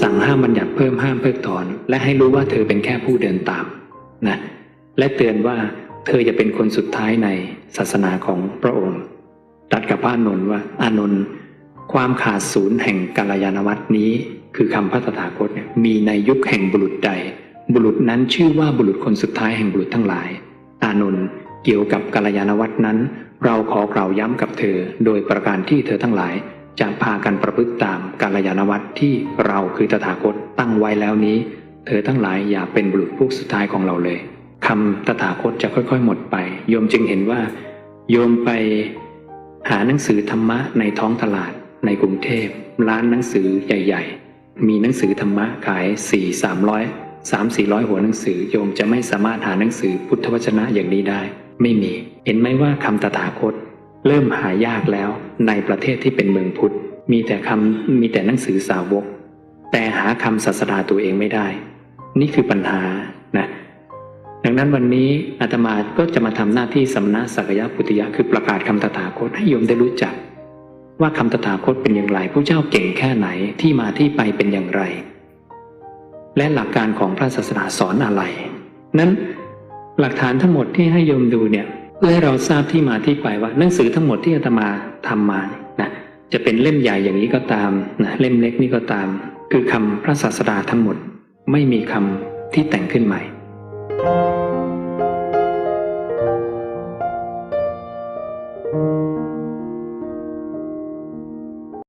สั่งห้ามบัญญัติเพิ่มห้ามเพิกถอน และให้รู้ว่าเธอเป็นแค่ผู้เดินตามนะและเตือนว่าเธอจะเป็นคนสุดท้ายในศาสนาของพระองค์ตรัสกับพระอานนท์ว่าอานนท์ความขาดศูนย์แห่งกาลยานวัตนี้คือคำพระตถาคตมีในยุคแห่งบุรุษใด บุรุษนั้นชื่อว่าบุรุษคนสุดท้ายแห่งบุรุษทั้งหลาย อานนท์ เกี่ยวกับกาลยานวัตนั้น เราขอกล่าวย้ำกับเธอโดยประการที่เธอทั้งหลายจะพากันประพฤติตามกาลยานวัตที่เราคือตถาคตตั้งไว้แล้วนี้ เธอทั้งหลายอย่าเป็นบุรุษพวกสุดท้ายของเราเลยคำตถาคตจะค่อยๆ หมดไป โยมจึงเห็นว่า โยมไปหาหนังสือธรรมะในท้องตลาดในกรุงเทพร้านหนังสือใหญ่ ๆ มีหนังสือธรรมะขายสี่สามร้อยสามสี่ร้อยหัวหนังสือโยมจะไม่สามารถหาหนังสือพุทธวจนะอย่างนี้ได้ ไม่มี เห็นไหมว่าคำตถาคต เริ่มหายากแล้วในประเทศที่เป็นเมืองพุทธ มีแต่คำมีแต่หนังสือสาวก แต่หาคำศาสดาตัวเองไม่ได้ นี่คือปัญหานะดังนั้นวันนี้อาตมาก็จะมาทำหน้าที่สำนักสักยะพุทธิยะคือประกาศคำตถาคตให้โยมได้รู้จัก ว่าคำตถาคตเป็นอย่างไรพระเจ้าเก่งแค่ไหนที่มาที่ไปเป็นอย่างไร และหลักการของพระศาสนาสอนอะไร นั้น หลักฐานทั้งหมดที่ให้โยมดูเนี่ยเพื่อให้เราทราบที่มาที่ไปว่าหนังสือทั้งหมดที่อาตมาทำมาเนี่ยนะจะเป็นเล่มใหญ่อย่างนี้ก็ตามนะเล่มเล็กนี่ก็ตาม คือคำพระศาสดาทั้งหมดไม่มีคำที่แต่งขึ้นใหม่